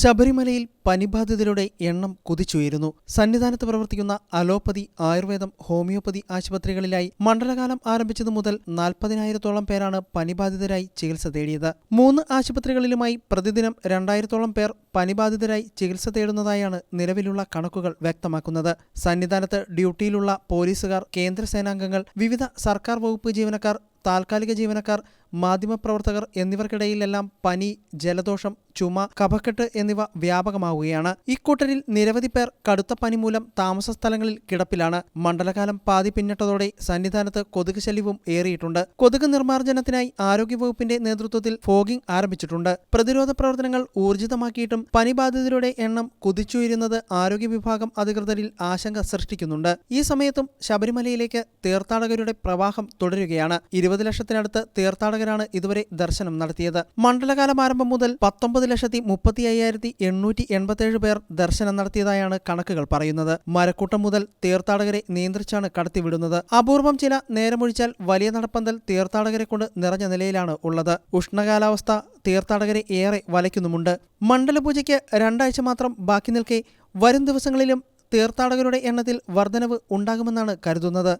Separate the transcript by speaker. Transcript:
Speaker 1: ശബരിമലയിൽ പനിബാധിതരുടെ എണ്ണം കുതിച്ചുയരുന്നു. സന്നിധാനത്ത് പ്രവർത്തിക്കുന്ന അലോപ്പതി ആയുർവേദം ഹോമിയോപ്പതി ആശുപത്രികളിലായി മണ്ഡലകാലം ആരംഭിച്ചതു മുതൽ നാൽപ്പതിനായിരത്തോളം പേരാണ് പനിബാധിതരായി ചികിത്സ തേടിയത്. മൂന്ന് ആശുപത്രികളിലുമായി പ്രതിദിനം രണ്ടായിരത്തോളം പേർ പനിബാധിതരായി ചികിത്സ തേടുന്നതായാണ് നിലവിലുള്ള കണക്കുകൾ വ്യക്തമാക്കുന്നത്. സന്നിധാനത്ത് ഡ്യൂട്ടിയിലുള്ള പോലീസുകാർ കേന്ദ്രസേനാംഗങ്ങൾ വിവിധ സർക്കാർ വകുപ്പ് ജീവനക്കാർ താൽക്കാലിക ജീവനക്കാർ മാധ്യമപ്രവർത്തകർ എന്നിവർക്കിടയിലെല്ലാം പനി ജലദോഷം ചുമ കഫക്കെട്ട് എന്നിവ വ്യാപകമാവുകയാണ്. ഇക്കൂട്ടരിൽ നിരവധി പേർ കടുത്ത പനി മൂലം താമസ സ്ഥലങ്ങളിൽ കിടപ്പിലാണ്. മണ്ഡലകാലം പാതി പിന്നിട്ടതോടെ സന്നിധാനത്ത് കൊതുക് ശല്യവും ഏറിയിട്ടുണ്ട്. കൊതുക് നിർമ്മാർജനത്തിനായി ആരോഗ്യവകുപ്പിന്റെ നേതൃത്വത്തിൽ ഫോഗിംഗ് ആരംഭിച്ചിട്ടുണ്ട്. പ്രതിരോധ പ്രവർത്തനങ്ങൾ ഊർജിതമാക്കിയിട്ടും പനിബാധിതരുടെ എണ്ണം കുതിച്ചുയരുന്നത് ആരോഗ്യ വിഭാഗം അധികൃതരിൽ ആശങ്ക സൃഷ്ടിക്കുന്നുണ്ട്. ഈ സമയത്തും ശബരിമലയിലേക്ക് തീർത്ഥാടകരുടെ പ്രവാഹം തുടരുകയാണ്. ഇരുപത് ലക്ഷത്തിനടുത്ത് തീർത്ഥാടകരാണ് ഇതുവരെ ദർശനം നടത്തിയത്. മണ്ഡലകാലം ആരംഭം മുതൽ പത്തൊമ്പത് ലക്ഷത്തി മുപ്പത്തി അയ്യായിരത്തി എണ്ണൂറ്റി എൺപത്തിയേഴ് പേർ ദർശനം നടത്തിയതായാണ് കണക്കുകൾ പറയുന്നത്. മരക്കൂട്ടം മുതൽ തീർത്ഥാടകരെ നിയന്ത്രിച്ചാണ് കടത്തിവിടുന്നത്. അപൂർവം ചില നേരമൊഴിച്ചാൽ വലിയ നടപ്പന്തൽ തീർത്ഥാടകരെ കൊണ്ട് നിറഞ്ഞ നിലയിലാണ് ഉള്ളത്. ഉഷ്ണകാലാവസ്ഥ തീർത്ഥാടകരെ ഏറെ വലയ്ക്കുന്നുമുണ്ട്. മണ്ഡലപൂജയ്ക്ക് രണ്ടാഴ്ച മാത്രം ബാക്കി നിൽക്കെ വരും ദിവസങ്ങളിലും തീർത്ഥാടകരുടെ എണ്ണത്തിൽ വർധനവ് ഉണ്ടാകുമെന്നാണ് കരുതുന്നത്.